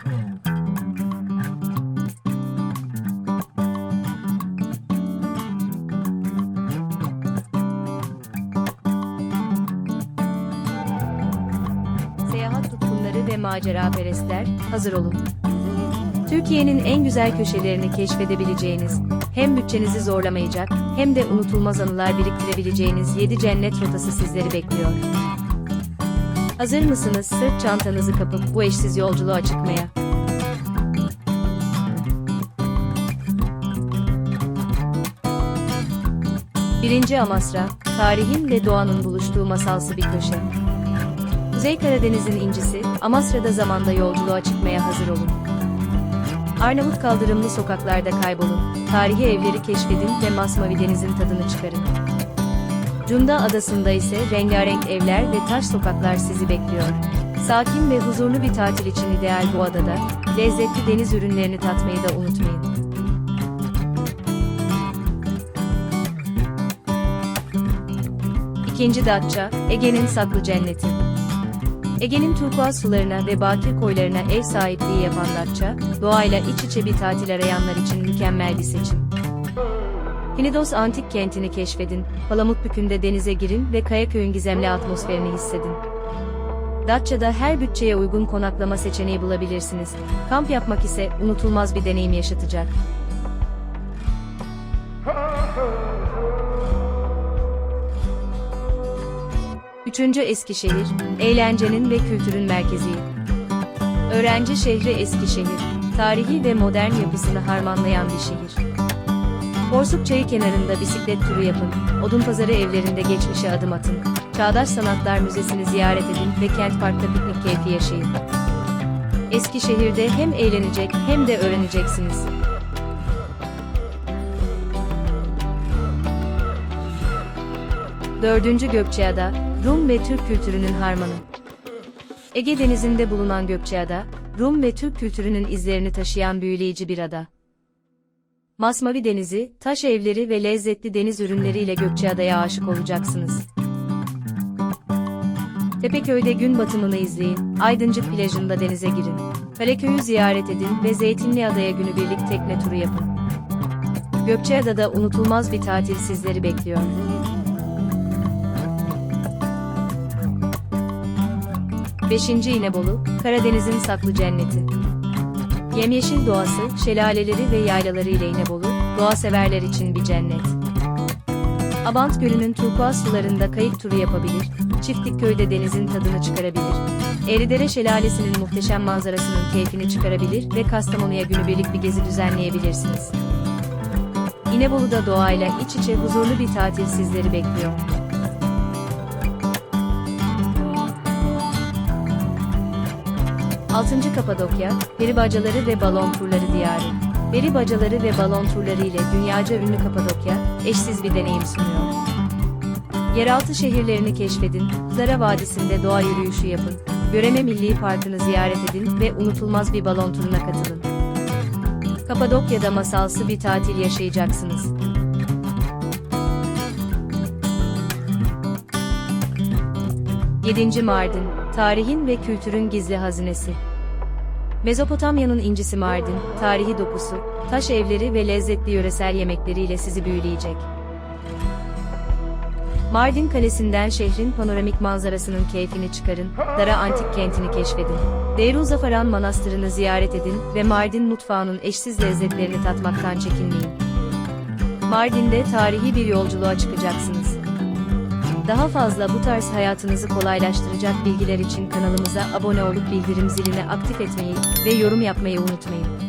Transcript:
Seyahat tutkunları ve macera perestler, hazır olun. Türkiye'nin en güzel köşelerini keşfedebileceğiniz, hem bütçenizi zorlamayacak, hem de unutulmaz anılar biriktirebileceğiniz 7 cennet rotası sizleri bekliyor. Hazır mısınız sırt çantanızı kapıp bu eşsiz yolculuğa çıkmaya? Birinci Amasra, tarihin ve doğanın buluştuğu masalsı bir köşe. Kuzey Karadeniz'in incisi, Amasra'da zamanda yolculuğa çıkmaya hazır olun. Arnavut kaldırımlı sokaklarda kaybolun, tarihi evleri keşfedin ve Masmavi Deniz'in tadını çıkarın. Cunda Adası'nda ise rengarenk evler ve taş sokaklar sizi bekliyor. Sakin ve huzurlu bir tatil için ideal bu adada, lezzetli deniz ürünlerini tatmayı da unutmayın. İkinci Datça, Ege'nin saklı cenneti. Ege'nin turkuaz sularına ve bakir koylarına ev sahipliği yapan Datça, doğayla iç içe bir tatil arayanlar için mükemmel bir seçim. Knidos antik kentini keşfedin, Palamutbükü'nde denize girin ve Kayaköy'ün gizemli atmosferini hissedin. Datça'da her bütçeye uygun konaklama seçeneği bulabilirsiniz. Kamp yapmak ise unutulmaz bir deneyim yaşatacak. Üçüncü Eskişehir, eğlencenin ve kültürün merkezi. Öğrenci şehri Eskişehir, tarihi ve modern yapısını harmanlayan bir şehir. Porsuk Çayı kenarında bisiklet turu yapın, Odunpazarı evlerinde geçmişe adım atın, Çağdaş Sanatlar Müzesi'ni ziyaret edin ve Kent Park'ta piknik keyfi yaşayın. Eskişehir'de hem eğlenecek hem de öğreneceksiniz. Dördüncü Gökçeada, Rum ve Türk kültürünün harmanı. Ege Denizi'nde bulunan Gökçeada, Rum ve Türk kültürünün izlerini taşıyan büyüleyici bir ada. Masmavi Denizi, taş evleri ve lezzetli deniz ürünleriyle Gökçeada'ya aşık olacaksınız. Tepeköy'de gün batımını izleyin, Aydıncık plajında denize girin. Kaleköy'ü ziyaret edin ve Zeytinli Adaya günübirlik tekne turu yapın. Gökçeada'da unutulmaz bir tatil sizleri bekliyor. Beşinci İnebolu, Karadeniz'in saklı cenneti. Yemyeşil doğası, şelaleleri ve yaylaları ile İnebolu, doğa severler için bir cennet. Abant Gölü'nün turkuaz sularında kayık turu yapabilir, Çiftlikköy'de denizin tadını çıkarabilir, Eridere Şelalesi'nin muhteşem manzarasının keyfini çıkarabilir ve Kastamonu'ya günübirlik bir gezi düzenleyebilirsiniz. İnebolu'da doğayla iç içe huzurlu bir tatil sizleri bekliyor. Altıncı Kapadokya, peri bacaları ve balon turları diyarı. Peri bacaları ve balon turları ile dünyaca ünlü Kapadokya, eşsiz bir deneyim sunuyor. Yeraltı şehirlerini keşfedin, Zara Vadisi'nde doğa yürüyüşü yapın, Göreme Milli Parkı'nı ziyaret edin ve unutulmaz bir balon turuna katılın. Kapadokya'da masalsı bir tatil yaşayacaksınız. Yedinci Mardin, tarihin ve kültürün gizli hazinesi. Mezopotamya'nın incisi Mardin, tarihi dokusu, taş evleri ve lezzetli yöresel yemekleriyle sizi büyüleyecek. Mardin Kalesi'nden şehrin panoramik manzarasının keyfini çıkarın, Dara Antik Kenti'ni keşfedin. Deiruz-Zafaran Manastırı'nı ziyaret edin ve Mardin mutfağının eşsiz lezzetlerini tatmaktan çekinmeyin. Mardin'de tarihi bir yolculuğa çıkacaksınız. Daha fazla bu tarz hayatınızı kolaylaştıracak bilgiler için kanalımıza abone olup bildirim zilini aktif etmeyi ve yorum yapmayı unutmayın.